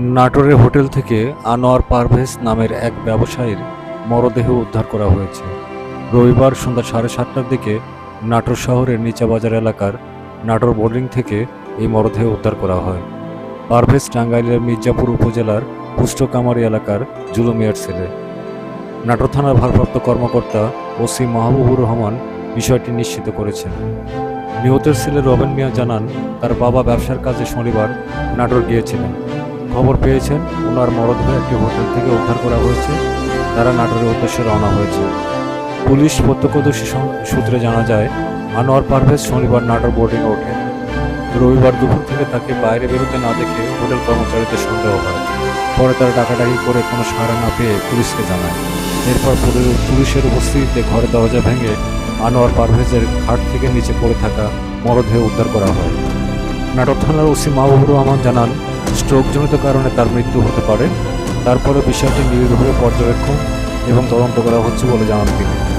নাটোরের হোটেল থেকে আনোয়ার পারভেজ নামের এক ব্যবসায়ীর মরদেহ উদ্ধার করা হয়েছে। রবিবার সন্ধ্যা সাড়ে সাতটার দিকে নাটোর শহরের নিচাবাজার এলাকার নাটোর বোর্ডিং থেকে এই মরদেহ উদ্ধার করা হয়। পারভেজ টাঙ্গাইলের মির্জাপুর উপজেলার পুষ্টকামারি এলাকার জুলুমিয়ার ছেলে। নাটোর থানার ভারপ্রাপ্ত কর্মকর্তা ওসি মাহবুবুর রহমান বিষয়টি নিশ্চিত করেছেন। নিহতের ছেলে রবেন মিয়া জানান, তার বাবা ব্যবসার কাজে শনিবার নাটোর গিয়েছিলেন। খবর পেয়েছেন। ওনার মরদেহ একটি হোটেল থেকে উদ্ধার করা হয়েছে। তারা নাটোরের উদ্দেশ্যে রওনা হয়েছে। পুলিশ প্রত্যক্ষদর্শী সূত্রে জানা যায়, আনোয়ার পারভেজ শনিবার নাটোর বোর্ডিংয়ে ওঠেন। রবিবার দুপুর থেকে তাকে বাইরে বেরোতে না দেখে হোটেল কর্মচারীদের সন্দেহ হয়। পরে তারা ডাকাডাকি করে কোনো সাড়া না পেয়ে পুলিশকে জানায়। এরপর পুলিশ- পুলিশের উপস্থিতিতে ঘরের দরজা ভেঙে আনোয়ার পারভেজের ঘাট থেকে নিচে পড়ে থাকা মরদেহ উদ্ধার করা হয়। নাটক থানার ওসি মাহবুবুর রহমান জানান স্ট্রোকজনিত কারণে তার মৃত্যু হতে পারে। তারপরে বিষয়টি নিবিড়ভাবে পর্যবেক্ষণ এবং তদন্ত করা হচ্ছে বলে জানান তিনি।